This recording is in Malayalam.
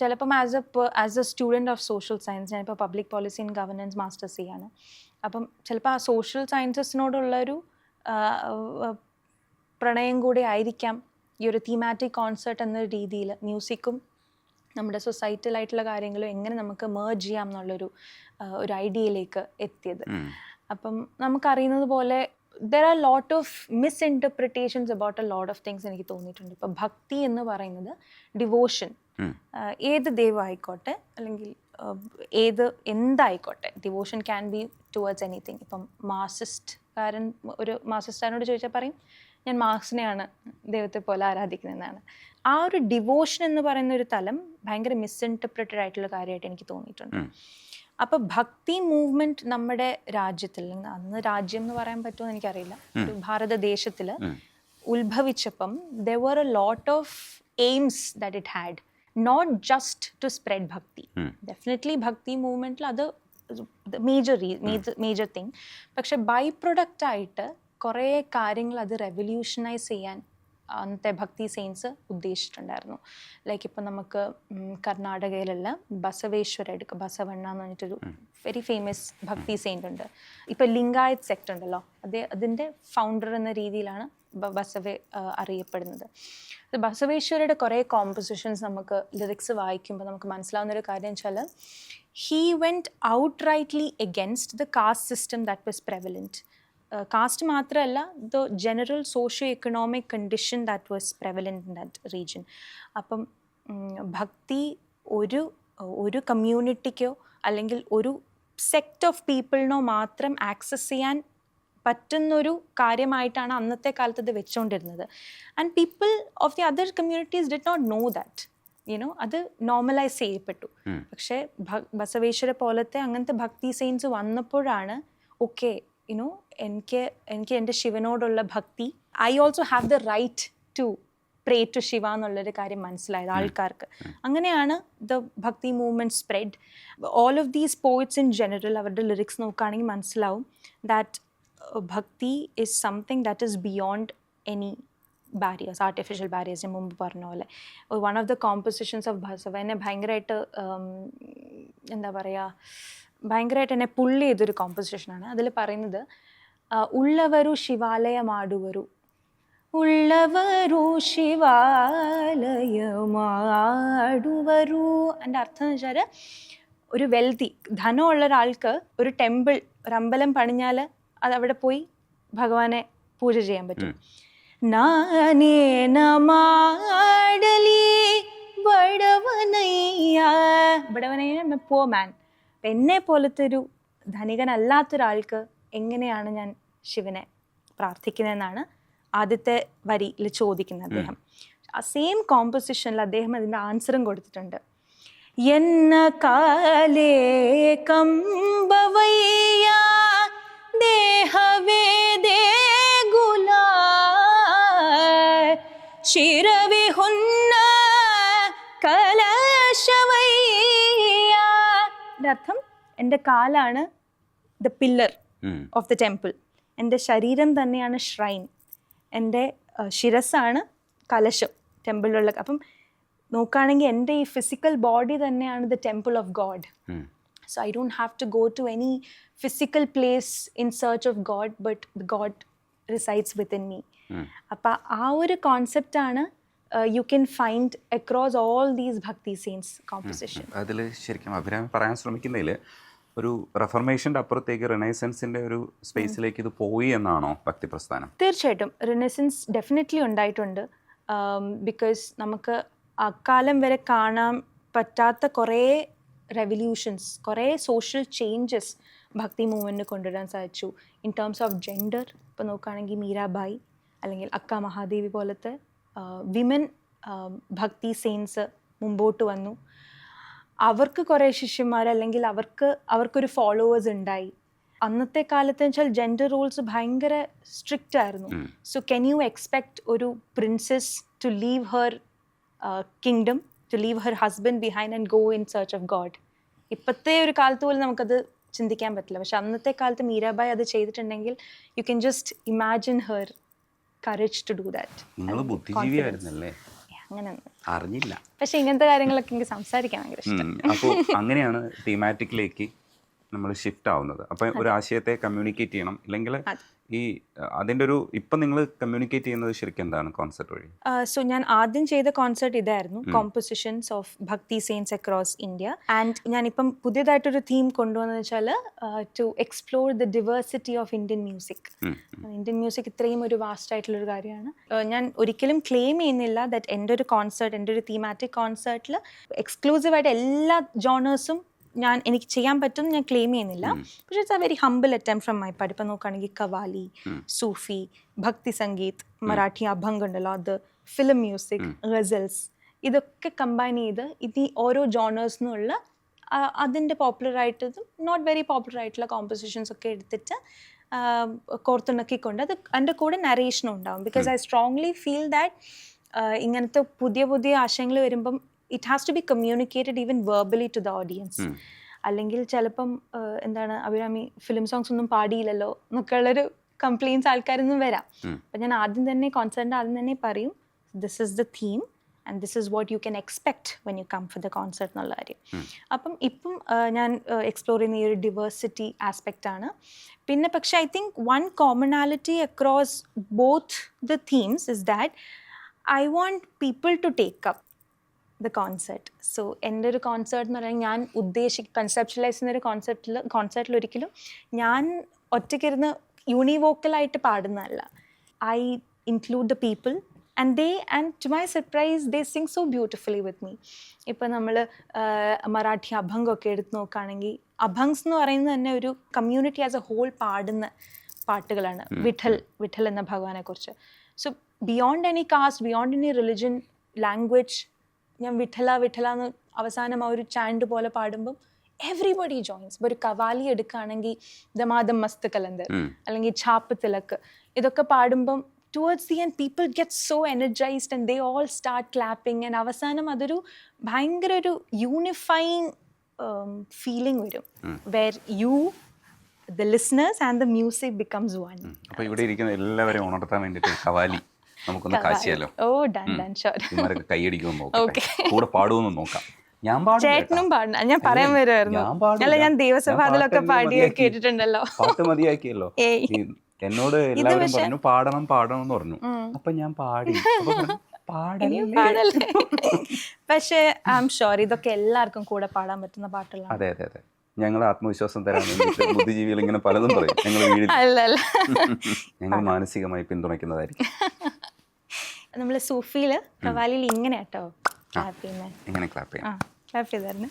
ചിലപ്പം as a as a student of social science ഞാനിപ്പോൾ public policy in governance masters ചെയ്യാണ്. അപ്പം ചിലപ്പോൾ ആ സോഷ്യൽ സയൻസസിനോടുള്ളൊരു പ്രണയം കൂടി ആയിരിക്കാം ഈ ഒരു തീമാറ്റിക് കോൺസേർട്ട് എന്ന രീതിയിൽ മ്യൂസിക്കും നമ്മുടെ സൊസൈറ്റലായിട്ടുള്ള കാര്യങ്ങളും എങ്ങനെ നമുക്ക് മേർജ് ചെയ്യാം എന്നുള്ളൊരു ഒരു ഐഡിയയിലേക്ക് എത്തിയത്. അപ്പം നമുക്കറിയുന്നത് പോലെ there are lot of misinterpretations about a lot of things എനിക്ക് തോന്നിയിട്ടുണ്ട്. ഇപ്പം ഭക്തി എന്ന് പറയുന്നത് ഡിവോഷൻ. ഏത് ദൈവം ആയിക്കോട്ടെ അല്ലെങ്കിൽ ഏത് എന്തായിക്കോട്ടെ devotion can be towards anything ഇപ്പം മാർസിസ്റ്റ്കാരൻ ഒരു മാർസിസ്റ്റുകാരനോട് ചോദിച്ചാൽ പറയും ഞാൻ മാർക്സിനെയാണ് ദൈവത്തെ പോലെ ആരാധിക്കുന്നതെന്നാണ്. ആ ഒരു ഡിവോഷൻ എന്ന് പറയുന്ന ഒരു തലം ഭയങ്കര മിസ്ഇന്റർപ്രിറ്റഡ് ആയിട്ടുള്ള കാര്യമായിട്ട് എനിക്ക് തോന്നിയിട്ടുണ്ട്. അപ്പൊ ഭക്തി മൂവ്മെന്റ് നമ്മുടെ രാജ്യത്തിൽ അന്ന് രാജ്യം എന്ന് പറയാൻ പറ്റുമോ എനിക്കറിയില്ല. ഒരു ഭാരതദേശത്തിൽ ഉത്ഭവിച്ചപ്പം there were a lot of aims that it had not just to spread bhakti. Definitely bhakti മൂവ്മെന്റിൽ അത് മേജർ മേജർ മേജർ തിങ് പക്ഷെ ബൈ പ്രൊഡക്റ്റ് ആയിട്ട് കുറേ കാര്യങ്ങൾ അത് റെവല്യൂഷനൈസ് ചെയ്യാൻ അന്നത്തെ ഭക്തി സെയിൻസ് ഉദ്ദേശിച്ചിട്ടുണ്ടായിരുന്നു. ലൈക്ക് ഇപ്പം നമുക്ക് കർണാടകയിലുള്ള ബസവേശ്വര എടുക്കുക ബസവണ്ണ എന്ന് പറഞ്ഞിട്ടൊരു വെരി ഫേമസ് ഭക്തി സെയിന്റ് ഉണ്ട്. ഇപ്പം ലിംഗായത് സെക്ട് ഉണ്ടല്ലോ അതേ അതിന്റെ ഫൗണ്ടർ എന്ന രീതിയിലാണ് ബസവേ ബസവെ അറിയപ്പെടുന്നത്. ബസവേശ്വരയുടെ കുറേ കോമ്പോസിഷൻസ് നമുക്ക് ലിറിക്സ് വായിക്കുമ്പോൾ നമുക്ക് മനസ്സിലാവുന്ന ഒരു കാര്യം വെച്ചാൽ he went outrightly against the caste system that was prevalent caste മാത്രമല്ല the general socio economic condition that was prevalent in that region അപ്പം ഭക്തി ഒരു ഒരു കമ്മ്യൂണിറ്റിക്കോ അല്ലെങ്കിൽ ഒരു സെക്ട് ഓഫ് പീപ്പിളിനോ മാത്രം ആക്സസ് ചെയ്യാൻ പറ്റുന്നൊരു കാര്യമായിട്ടാണ് അന്നത്തെ കാലത്ത് ഇത് വെച്ചുകൊണ്ടിരുന്നത് and people of the other communities did not know that you know അത് നോർമലൈസ് ചെയ്യപ്പെട്ടു. പക്ഷേ ബസവേശ്വര പോലത്തെ അങ്ങനത്തെ ഭക്തി സെയിൻസ് വന്നപ്പോഴാണ് ഓക്കെ യുനോ എനിക്ക് എനിക്ക് എന്റെ ശിവനോടുള്ള bhakti. I also have the right to pray to Shiva എന്നുള്ളൊരു കാര്യം മനസ്സിലായത് ആൾക്കാർക്ക്. അങ്ങനെയാണ് the bhakti movement spread all of these poets in general അവരുടെ ലിറിക്സ് നോക്കുകയാണെങ്കിൽ മനസ്സിലാവും that bhakti is something that is beyond any barriers artificial barriers ഞാൻ മുമ്പ് പറഞ്ഞ പോലെ. One of the compositions of Basava എന്നെ ഭയങ്കരമായിട്ട് എന്താ പറയുക ഭയങ്കരമായിട്ട് എന്നെ പുള്ളി ചെയ്തൊരു കോമ്പോസിഷനാണ് അതിൽ പറയുന്നത് ഉള്ളവരു ശിവാലയമാടുവരു. ഉള്ളവരു ശിവാലയമാടുവരു. എന്റെ അർത്ഥം എന്ന് വെച്ചാൽ ഒരു വെൽത്തി ധനമുള്ള ഒരാൾക്ക് ഒരു ടെമ്പിൾ ഒരു അമ്പലം പണിഞ്ഞാൽ അത് അവിടെ പോയി ഭഗവാനെ പൂജ ചെയ്യാൻ പറ്റും. നാനേന മാടലി ബടവനയ്യ ബടവനയ്യ പോ മാൻ എന്നെ പോലത്തെ ഒരു ധനികനല്ലാത്തൊരാൾക്ക് എങ്ങനെയാണ് ഞാൻ ശിവനെ പ്രാർത്ഥിക്കുന്നതെന്നാണ് ആദ്യത്തെ വരിയിൽ ചോദിക്കുന്നത് അദ്ദേഹം. ആ സെയിം കോമ്പോസിഷനിൽ അദ്ദേഹം അതിന്റെ ആൻസറും കൊടുത്തിട്ടുണ്ട്. എന്ന കാലേ കമ്പവയ്യ ദേഹവേ ശിരവിഹുന്ന എന്റെ അർത്ഥം എന്റെ കാലാണ് the pillar of the temple എന്റെ ശരീരം തന്നെയാണ് ഷ്രൈൻ എന്റെ ശിരസാണ് ശിരസ്സാണ് കലശം ടെമ്പിളിലുള്ള അപ്പം നോക്കുകയാണെങ്കിൽ എന്റെ ഈ ഫിസിക്കൽ ബോഡി തന്നെയാണ് the temple of God so I don't have to go to any physical place in search of God but God resides within me അപ്പം ആ ഒരു കോൺസെപ്റ്റാണ് you can find across all these bhakti saints composition അതിൽ ശരിക്കും അഭിരാമി പറയാൻ ശ്രമിക്കുന്നതിൽ ഒരു റെഫർമേഷന്റെ അപ്പുറത്തേക്ക് റിനൈസൻസിന്റെ ഒരു സ്പേസിലേക്ക് ഇത് പോയി എന്നാണോ ഭക്തി പ്രസ്ഥാനം? തീർച്ചയായിട്ടും. റിനൈസൻസ് ഡെഫിനറ്റ്ലി ഉണ്ടായിട്ടുണ്ട്. ബിക്കോസ് നമുക്ക് അക്കാലം വരെ കാണാൻ പറ്റാത്ത കുറേ റെവല്യൂഷൻസ് കുറേ സോഷ്യൽ ചേഞ്ചസ് ഭക്തി മൂവ്മെന്റിന് കൊണ്ടുവരാൻ സാധിച്ചു. ഇൻ ടേംസ് ഓഫ് ജെൻഡർ ഇപ്പോൾ നോക്കുകയാണെങ്കിൽ മീരാബായി അല്ലെങ്കിൽ അക്ക മഹാദേവി പോലത്തെ വിമൻ ഭക്തി സെയിൻസ് മുമ്പോട്ട് വന്നു. അവർക്ക് കുറേ ശിഷ്യന്മാർ അല്ലെങ്കിൽ അവർക്ക് അവർക്കൊരു ഫോളോവേഴ്സ് ഉണ്ടായി. അന്നത്തെ കാലത്ത് വെച്ചാൽ ജെൻഡർ റൂൾസ് ഭയങ്കര സ്ട്രിക്റ്റ് ആയിരുന്നു. സോ കെൻ യു എക്സ്പെക്ട് ഒരു princess to leave her kingdom to leave her husband behind and go in search of God ഇപ്പോഴത്തെ ഒരു കാലത്ത് പോലും നമുക്കത് ചിന്തിക്കാൻ പറ്റില്ല. പക്ഷെ അന്നത്തെ കാലത്ത് മീരാബായ് അത് ചെയ്തിട്ടുണ്ടെങ്കിൽ you can just imagine her courage to do that നിങ്ങൾ ബുദ്ധിജീവിയായിരുന്നല്ലേ? അങ്ങനെ അറിഞ്ഞില്ല. പക്ഷെ ഇങ്ങനത്തെ കാര്യങ്ങളൊക്കെ എനിക്ക് സംസാരിക്കാൻ ഭയങ്കര ഇഷ്ടം. അപ്പോൾ അങ്ങനെയാണ് തീമാറ്റിക്കിലേക്ക് നമ്മൾ ഷിഫ്റ്റ് ആവുന്നത്. അപ്പം ഒരു ആശയത്തെ കമ്മ്യൂണിക്കേറ്റ് ചെയ്യണം. ഇല്ലെങ്കിൽ ഈ അതിന്റെ ഒരു ഇപ്പം നിങ്ങൾ കമ്മ്യൂണിക്കേറ്റ് ചെയ്യുന്നത് ശരിക്കും എന്താണ് കോൺസെർട്ട് വഴി? സോ ഞാൻ ആദ്യം ചെയ്ത കോൺസെർട്ട് ഇതായിരുന്നു. Compositions of bhakti saints across India and ഞാനിപ്പം പുതിയതായിട്ടൊരു തീം കൊണ്ടുവന്നത് വെച്ചാൽ to explore the diversity of Indian music Indian music ഇത്രയും ഒരു വാസ്റ്റ് ആയിട്ടുള്ള ഒരു കാര്യമാണ് ഞാൻ ഒരിക്കലും ക്ലെയിം ചെയ്യുന്നില്ല ദറ്റ് എന്റെ ഒരു കോൺസെർട്ട് എന്റെ ഒരു തീമാറ്റിക് കോൺസേർട്ടിൽ എക്സ്ക്ലൂസീവായിട്ട് എല്ലാ ജോണേഴ്സും ഞാൻ എനിക്ക് ചെയ്യാൻ പറ്റും ഞാൻ ക്ലെയിം ചെയ്യുന്നില്ല. പക്ഷേ it's a very humble attempt from my part ഇപ്പം നോക്കുകയാണെങ്കിൽ കവാലി സൂഫി ഭക്തി സംഗീത് മറാഠി അഭംഗ് ഉണ്ടല്ലോ അത് ഫിലിം മ്യൂസിക് ഗസൽസ് ഇതൊക്കെ കമ്പൈൻ ചെയ്ത് ഇത് ഈ ഓരോ ജോണേഴ്സിനുള്ള അതിന്റെ പോപ്പുലർ ആയിട്ടതും നോട്ട് വെരി പോപ്പുലർ ആയിട്ടുള്ള കോമ്പോസിഷൻസ് ഒക്കെ എടുത്തിട്ട് കോർത്തുണക്കിക്കൊണ്ട് അത് എന്റെ കൂടെ നരേഷനും ഉണ്ടാവും. Because I strongly feel that ഇങ്ങനത്തെ പുതിയ പുതിയ ആശയങ്ങൾ വരുമ്പം it has to be communicated even verbally to the audience അല്ലെങ്കിൽ ചിലപ്പം എന്താണ് അഭിരാമി ഫിലിം സോങ്സ് ഒന്നും പാടിയില്ലല്ലോ എന്നൊക്കെ ഉള്ളൊരു കംപ്ലയിൻസ് ആൾക്കാരൊന്നും വരാം. അപ്പം ഞാൻ ആദ്യം തന്നെ കോൺസേർട്ടിന്റെ ആദ്യം തന്നെ പറയും this is the theme and this is what you can expect when you come for the concert എന്നുള്ള കാര്യം. അപ്പം ഇപ്പം ഞാൻ എക്സ്പ്ലോർ ചെയ്യുന്ന ഈ ഒരു ഡിവേഴ്സിറ്റി ആസ്പെക്റ്റ് ആണ്. പിന്നെ പക്ഷേ I think one commonality across both the themes is that I want people to take up the concert so എന്റെ ഒരു കോൺസെർട്ട് എന്ന് പറയുന്നത് ഞാൻ ഉദ്ദേശി കൺസെപ്റ്റലൈസ് ചെയ്യുന്ന ഒരു കോൺസെപ്റ്റിൽ കോൺസെർട്ടിൽ ഒരിക്കലും ഞാൻ ഒറ്റയ്ക്കിരുന്ന് യൂണിവോക്കലായിട്ട് പാടുന്നതല്ല. I include the people and they and to my surprise they sing so beautifully with me ഇപ്പം നമ്മൾ മറാഠി അഭംഗൊക്കെ എടുത്ത് നോക്കുകയാണെങ്കിൽ അഭംഗ്സ് എന്ന് പറയുന്നത് തന്നെ ഒരു കമ്മ്യൂണിറ്റി ആസ് എ ഹോൾ പാടുന്ന പാട്ടുകളാണ്. വിഠൽ വിഠൽ എന്ന ഭഗവാനെക്കുറിച്ച്. So beyond any caste beyond any religion language ഞാൻ വിഠല വിഠല എന്ന് അവസാനം ആ ഒരു ചാൻഡ് പോലെ പാടുമ്പം എവറിബഡി ജോയിൻസ് ഒരു കവാലി എടുക്കുകയാണെങ്കിൽ ദമാദം മസ്ത് കലന്തർ അല്ലെങ്കിൽ ഛാപ്പ് തിലക്ക് ഇതൊക്കെ പാടുമ്പം towards the and people get so energised and they all start clapping and അവസാനം അതൊരു ഭയങ്കര ഒരു യൂണിഫൈങ് ഫീലിംഗ് വരും. Where you the listeners and the music becomes one അപ്പോൾ ഇവിടെ ഇരിക്കുന്ന എല്ലാവരെയും ഉണർത്താൻ വേണ്ടിയിട്ട് കവാലി നമുക്കൊന്ന് കാശിയാലോ ഓ ഡൺ ഡൺ ഷോർ ഇവന്മാരൊക്കെ കൈയടിക്കുമെന്ന് നോക്കാം കൂടെ പാടുമെന്ന് നോക്കാം. ഞാൻ ചേട്ടനും പാടണം ഞാൻ പറയാൻ? വരുമായിരുന്നു അല്ല ഞാൻ ദേവസഭാതിലൊക്കെ പാടി കേട്ടിട്ടുണ്ടല്ലോ. പാട്ട് മതിയാക്കിയല്ലോ. എന്നോട് എല്ലാവരും പറഞ്ഞു പാടണം പാടണം എന്ന് പറഞ്ഞു അപ്പൊ ഞാൻ പാടി. പാടല്ലേ? പക്ഷേ ഐ എം ഷുവർ ഇതൊക്കെ എല്ലാവർക്കും കൂടെ പാടാൻ പറ്റുന്ന പാട്ടുകളാണ്. അതെ അതെ അതെ. ഞങ്ങൾ ആത്മവിശ്വാസം തരാൻ വേണ്ടിയിട്ട് ബുദ്ധിജീവികൾ ഇങ്ങനെ പലതും പറയും. ഞങ്ങൾ അല്ല. ഞങ്ങൾ മാനസികമായി പിന്തുണയ്ക്കുന്നതായിരിക്കും. നമ്മൾ സൂഫിയിൽ കവാലിയിൽ ഇങ്ങനെ കേട്ടോ ക്ലാപ്പ് ചെയ്യുന്നത് ഇങ്ങനെ ക്ലാപ്പ് ചെയ്യാം. ക്ലാപ്പ് ചെയ്തായിരുന്നു